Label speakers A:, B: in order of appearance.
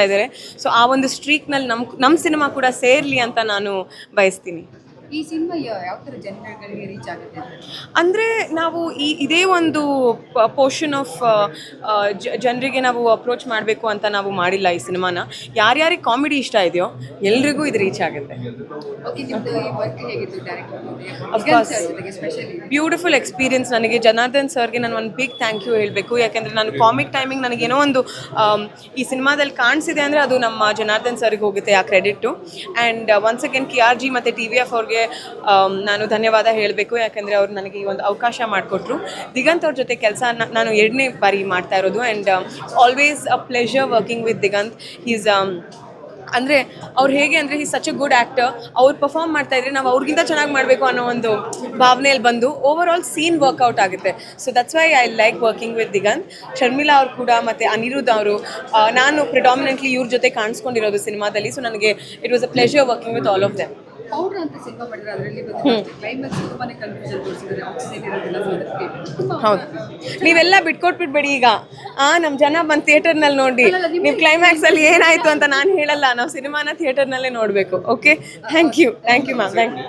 A: ಇದ್ದಾರೆ. ಸೊ ಆ ಒಂದು ಸ್ಟ್ರೀಕ್ನಲ್ಲಿ ನಮ್ಮ ನಮ್ಮ ಸಿನಿಮಾ ಕೂಡ ಸೇರಲಿ ಅಂತ ನಾನು ಬಯಸ್ತೀನಿ.
B: ಈ ಸಿನಿಮಾ ಯಾವ ಥರ ಜನಗಳಿಗೆ ರೀಚ್ ಆಗುತ್ತೆ?
A: ಅಂದರೆ ನಾವು ಈ ಇದೇ ಒಂದು ಪೋರ್ಷನ್ ಆಫ್ ಜನರಿಗೆ ನಾವು ಅಪ್ರೋಚ್ ಮಾಡಬೇಕು ಅಂತ ನಾವು ಮಾಡಿಲ್ಲ ಈ ಸಿನಿಮಾನ. ಯಾರ್ಯಾರಿಗೆ ಕಾಮಿಡಿ ಇಷ್ಟ ಇದೆಯೋ ಎಲ್ರಿಗೂ ಇದು ರೀಚ್ ಆಗುತ್ತೆ. ಬ್ಯೂಟಿಫುಲ್ ಎಕ್ಸ್ಪೀರಿಯನ್ಸ್ ನನಗೆ. ಜನಾರ್ದನ್ ಸರ್ಗೆ ನಾನು ಒಂದು ಬಿಗ್ ಥ್ಯಾಂಕ್ ಯು ಹೇಳಬೇಕು. ಯಾಕೆಂದರೆ ನಾನು ಕಾಮಿಕ್ ಟೈಮಿಂಗ್ ನನಗೇನೋ ಒಂದು ಈ ಸಿನಿಮಾದಲ್ಲಿ ಕಾಣಿಸಿದೆ ಅಂದರೆ ಅದು ನಮ್ಮ ಜನಾರ್ದನ್ ಸರ್ಗೆ ಹೋಗುತ್ತೆ ಆ credit and once again K R G ಮತ್ತು ಟಿ ವಿ ಎಫ್ ಅವ್ರಿಗೆ ನಾನು ಧನ್ಯವಾದ ಹೇಳಬೇಕು. ಯಾಕೆಂದರೆ ಅವರು ನನಗೆ ಈ ಒಂದು ಅವಕಾಶ ಮಾಡಿಕೊಟ್ರು. ದಿಗಂತ್ ಅವ್ರ ಜೊತೆ ಕೆಲಸ ನಾನು ಎರಡನೇ ಬಾರಿ ಮಾಡ್ತಾ ಇರೋದು. And always a pleasure working with Diganth. Is ಅಂದರೆ ಅವ್ರು ಹೇಗೆ ಅಂದರೆ ಈ ಸಚ್ ಎ ಗುಡ್ ಆ್ಯಕ್ಟರ್ ಅವ್ರು ಪರ್ಫಾರ್ಮ್ ಮಾಡ್ತಾ ಇದ್ರೆ ನಾವು ಅವ್ರಿಗಿಂತ ಚೆನ್ನಾಗಿ ಮಾಡಬೇಕು ಅನ್ನೋ ಒಂದು ಭಾವನೆಯಲ್ಲಿ ಬಂದು ಓವರ್ ಆಲ್ ಸೀನ್ ವರ್ಕೌಟ್ ಆಗುತ್ತೆ. So that's why I like working with Diganth. Sharmila ಅವರು ಕೂಡ ಮತ್ತು ಅನಿರುದ್ಧ ಅವರು ನಾನು ಪ್ರಿಡಾಮಿನೆಂಟ್ಲಿ ಇವ್ರ ಜೊತೆ ಕಾಣಿಸ್ಕೊಂಡಿರೋದು ಸಿನಿಮಾದಲ್ಲಿ. ಸೊ ನನಗೆ it was a pleasure working with all of them
B: powder ಅಂತ ಸಿನಿಮಾ ಮಾಡಿದ್ರೆ ಅದರಲ್ಲಿ ಕ್ಲೈಮ್ಯಾಕ್ಸ್ ತುಂಬಾನೇ ಕನ್ಫ್ಯೂಷನ್ ತೋರಿಸಿದ್ದಾರೆ ಆಕ್ಸಿಜನ್ ಇರೋದಿಲ್ಲ ಸೊ ಅದಕ್ಕೆ ತುಂಬಾ
A: ಹೌದು. ನೀವೆಲ್ಲ ಬಿಟ್ಕೊಟ್ಬಿಡ್ಬೇಡಿ ಈಗ. ಆ ನಮ್ಮ ಜನ ಬಂದು ಥಿಯೇಟರ್ನಲ್ಲಿ ನೋಡಿ. ನೀವು ಕ್ಲೈಮ್ಯಾಕ್ಸಲ್ಲಿ ಏನಾಯ್ತು ಅಂತ ನಾನು ಹೇಳಲ್ಲ. ನಾವು ಸಿನಿಮಾನ ಥಿಯೇಟರ್ನಲ್ಲೇ ನೋಡ್ಬೇಕು. Okay thank you thank you ma'am thank you